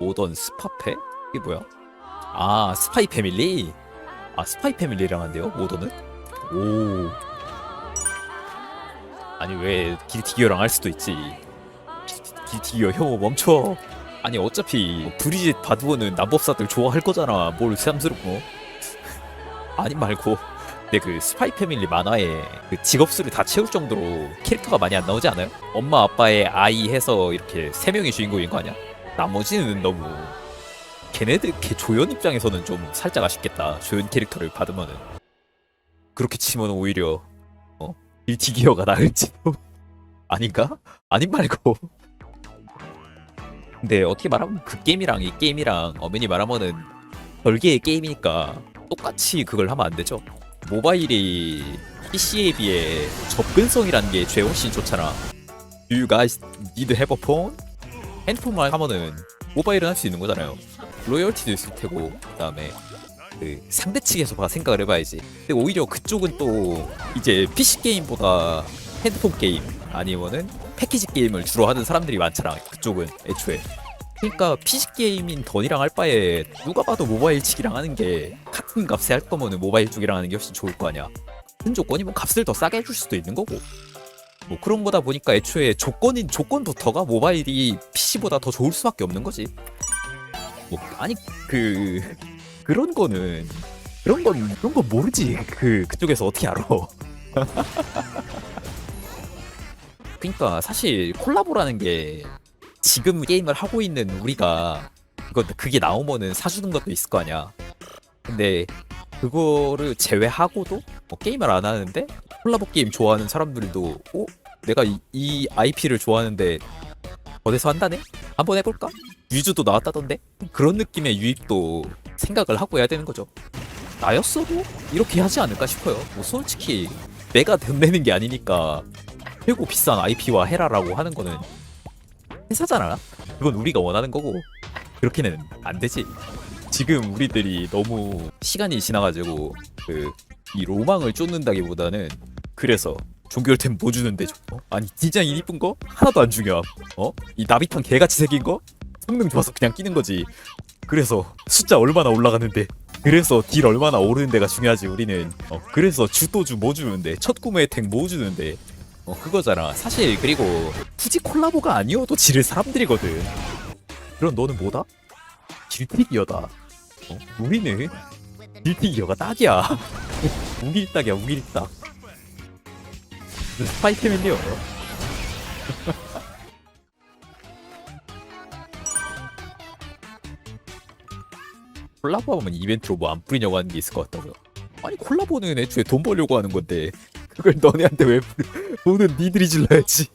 오던 스파페? 이게 뭐야? 아 스파이 패밀리? 아 스파이 패밀리랑 한대요 오던은? 오 아니 왜 길티기어랑 할 수도 있지 길티기어 혐오 멈춰 아니 어차피 브리짓 바드워는 남법사들 좋아할 거잖아 뭘 새삼스럽고 아니 말고 근데 그 스파이 패밀리 만화에 그 직업수를 다 채울 정도로 캐릭터가 많이 안 나오지 않아요? 엄마 아빠의 아이 해서 이렇게 세 명이 주인공인 거 아니야? 나머지는 너무 걔네들 걔 조연 입장에서는 좀 살짝 아쉽겠다. 조연 캐릭터를 받으면은. 그렇게 치면 오히려 어 일티기어가 나을지도. 아닌가? 아닌 말고. 근데 어떻게 말하면 그 게임이랑 이 게임이랑 어머니 말하면은 별개의 게임이니까 똑같이 그걸 하면 안 되죠. 모바일이 PC에 비해 접근성이라는 게 죄 훨씬 좋잖아. Do you guys need have a phone? 핸드폰만 하면은 모바일은 할 수 있는 거잖아요. 로열티도 있을 테고 그다음에 그 상대 측에서 봐 생각을 해봐야지. 근데 오히려 그쪽은 또 이제 PC 게임보다 핸드폰 게임 아니면은 패키지 게임을 주로 하는 사람들이 많잖아. 그쪽은 애초에. 그러니까 PC 게임인 던이랑 할 바에 누가 봐도 모바일 측이랑 하는 게 같은 값에 할 거면은 모바일 쪽이랑 하는 게 훨씬 좋을 거 아니야. 큰 조건이면 값을 더 싸게 해줄 수도 있는 거고. 뭐 그런 거다 보니까 애초에 조건인 조건부터가 모바일이 PC보다 더 좋을 수밖에 없는 거지. 뭐 아니 그 그런 거는 그런 건 그런 건 모르지. 그 그쪽에서 어떻게 알아? 그러니까 사실 콜라보라는 게 지금 게임을 하고 있는 우리가 그거 그게 나오면은 사주는 것도 있을 거 아니야. 근데 그거를 제외하고도 뭐 게임을 안 하는데 콜라보 게임 좋아하는 사람들도 어 내가 이, 이 IP를 좋아하는데 어디서 한다네? 한번 해볼까? 유주도 나왔다던데? 그런 느낌의 유입도 생각을 하고 해야 되는 거죠. 나였어도 이렇게 하지 않을까 싶어요. 뭐 솔직히 내가 돈 내는 게 아니니까 최고 비싼 IP와 해라라고 하는 거는 회사잖아. 그건 우리가 원하는 거고 그렇게는 안 되지. 지금 우리들이 너무 시간이 지나가지고 그 이 로망을 쫓는다기보다는 그래서 종결템 뭐 주는데 어? 아니 디자인 이쁜 거 하나도 안 중요함. 어? 이 나비탄 개같이 생긴 거? 성능 좋아서 그냥 끼는 거지. 그래서 숫자 얼마나 올라가는데 그래서 딜 얼마나 오르는 데가 중요하지 우리는. 어, 그래서 주도주 뭐 주는데 첫 구매 혜택 뭐 주는데. 어 그거잖아. 사실 그리고 굳이 콜라보가 아니어도 지를 사람들이거든. 그럼 너는 뭐다? 딜티기어다. 어? 우리는 딜티기어가 딱이야 우길딱이야 우길딱 스파이크맨이요. 콜라보 하면 이벤트로 뭐 안 뿌리냐고 하는 게 있을 것 같다고요. 아니 콜라보는 애초에 돈 벌려고 하는 건데 그걸 너네한테 왜 돈은 니들이 질러야지